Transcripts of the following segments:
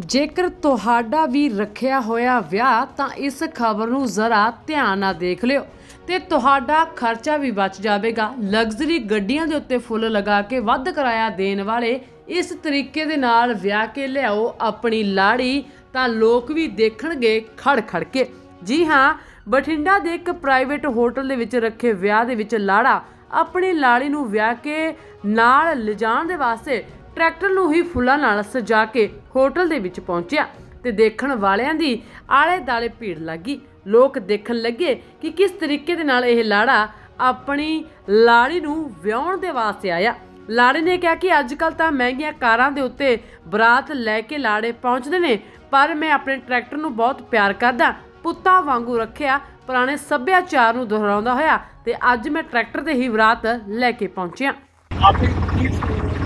ਜੇਕਰ ਤੁਹਾਡਾ ਵੀ ਰੱਖਿਆ ਹੋਇਆ ਵਿਆਹ, ਤਾਂ ਇਸ ਖਬਰ ਨੂੰ ਜ਼ਰਾ ਧਿਆਨ ਨਾਲ ਦੇਖ ਲਿਓ ਤੇ ਤੁਹਾਡਾ ਖਰਚਾ ਵੀ ਬਚ ਜਾਵੇਗਾ। ਲਗਜ਼ਰੀ ਗੱਡੀਆਂ ਦੇ ਉੱਤੇ ਫੁੱਲ ਲਗਾ ਕੇ ਵੱਧ ਕਿਰਾਇਆ ਦੇਣ ਵਾਲੇ ਇਸ ਤਰੀਕੇ ਦੇ ਨਾਲ ਵਿਆਹ ਕੇ ਲਿਆਓ ਆਪਣੀ ਲਾੜੀ, ਤਾਂ ਲੋਕ ਵੀ ਦੇਖਣਗੇ ਖੜ ਖੜ ਕੇ। ਜੀ ਹਾਂ, ਬਠਿੰਡਾ ਦੇ ਇੱਕ ਪ੍ਰਾਈਵੇਟ ਹੋਟਲ ਦੇ ਵਿੱਚ ਰੱਖੇ ਵਿਆਹ ਦੇ ਵਿੱਚ ਲਾੜਾ ਆਪਣੀ ਲਾੜੀ ਨੂੰ ਵਿਆਹ ਕੇ ਨਾਲ ਲਿਜਾਣ ਦੇ ਵਾਸਤੇ ਟਰੈਕਟਰ ਨੂੰ ਹੀ ਫੁੱਲਾਂ ਨਾਲ ਸਜਾ ਕੇ ਹੋਟਲ ਦੇ ਵਿੱਚ ਪਹੁੰਚਿਆ ਤੇ ਦੇਖਣ ਵਾਲਿਆਂ ਦੀ ਆਲੇ ਦਾਲੇ ਭੀੜ ਲੱਗੀ। ਲੋਕ ਦੇਖਣ ਲੱਗੇ ਕਿ ਕਿਸ ਤਰੀਕੇ ਦੇ ਨਾਲ ਇਹ ਲਾੜਾ ਆਪਣੀ ਲਾੜੀ ਨੂੰ ਵਿਆਹਣ ਦੇ ਵਾਸਤੇ ਆਇਆ। ਲਾੜੇ ਨੇ ਕਿਹਾ ਕਿ ਅੱਜ ਕੱਲ ਤਾਂ ਮਹਿੰਗੀਆਂ ਕਾਰਾਂ ਦੇ ਉੱਤੇ ਬਰਾਤ ਲੈ ਕੇ ਲਾੜੇ ਪਹੁੰਚਦੇ ਨੇ, ਪਰ ਮੈਂ ਆਪਣੇ ਟਰੈਕਟਰ ਨੂੰ ਬਹੁਤ ਪਿਆਰ ਕਰਦਾ। ਪੁੱਤਾਂ ਵਾਂਗੂ ਰੱਖਿਆ, ਪੁਰਾਣੇ ਸੱਭਿਆਚਾਰ ਨੂੰ ਦੁਹਰਾਉਂਦਾ ਹੋਇਆ ਤੇ ਅੱਜ ਮੈਂ ਟਰੈਕਟਰ ਤੇ ਹੀ ਬਰਾਤ ਲੈ ਕੇ ਪਹੁੰਚਿਆ।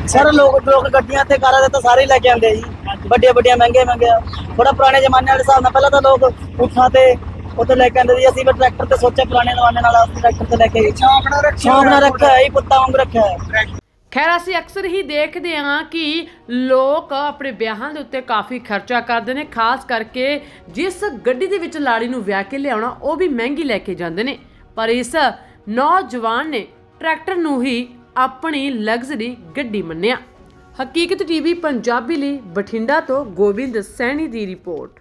ਸਰ ਲੋਕ ਲੋਕ ਗੱਡੀਆਂ ਤੇ ਕਾਰਾਂ ਦੇ ਤਾਂ ਸਾਰੇ ਹੀ ਲੈ ਕੇ ਆਉਂਦੇ ਆ ਜੀ। ਵੱਡੀਆਂ ਵੱਡੀਆਂ ਮਹਿੰਗੇ ਮਹਿੰਗੇ ਥੋੜਾ ਪੁਰਾਣੇ ਜ਼ਮਾਨੇ ਵਾਲੇ ਹਿਸਾਬ ਨਾਲ ਪਹਿਲਾਂ ਤਾਂ ਲੋਕ ਉਠਾਂ ਤੇ ਉੱਥੇ ਲੈ ਕੇ ਆਉਂਦੇ ਸੀ। ਅਸੀਂ ਵੀ ਟਰੈਕਟਰ ਤੇ ਸੋਚਿਆ ਪੁਰਾਣੇ ਜ਼ਮਾਨੇ ਨਾਲ ਅਸੀਂ ਟਰੈਕਟਰ ਤੇ ਲੈ ਕੇ ਸ਼ੌਂਕ ਨਾਲ ਰੱਖਿਆ ਸ਼ੌਂਕ ਨਾਲ ਰੱਖਿਆ ਹੈ ਜੀ ਪੁੱਤਾਂ ਵਾਂਗ ਰੱਖਿਆ ਹੈ ਖੈਰ ਅਸੀਂ ਅਕਸਰ ਹੀ ਦੇਖਦੇ ਹਾਂ ਕਿ ਲੋਕ ਆਪਣੇ ਵਿਆਹਾਂ ਦੇ ਉੱਤੇ ਕਾਫੀ ਖਰਚਾ ਕਰਦੇ ਨੇ। ਖਾਸ ਕਰਕੇ ਜਿਸ ਗੱਡੀ ਦੇ ਵਿੱਚ ਲਾੜੀ ਨੂੰ ਵਿਆਹ ਕੇ ਲਿਆਉਣਾ ਉਹ ਵੀ ਮਹਿੰਗੀ ਲੈ ਕੇ ਜਾਂਦੇ ਨੇ। ਪਰ ਇਸ ਨੌਜਵਾਨ ਨੇ ਟਰੈਕਟਰ ਨੂੰ ਹੀ ਆਪਣੀ ਲਗਜ਼ਰੀ ਗੱਡੀ ਮੰਨਿਆ। ਹਕੀਕਤ ਟੀਵੀ ਪੰਜਾਬੀ ਲਈ ਬਠਿੰਡਾ ਤੋਂ ਗੋਬਿੰਦ ਸੈਣੀ ਦੀ ਰਿਪੋਰਟ।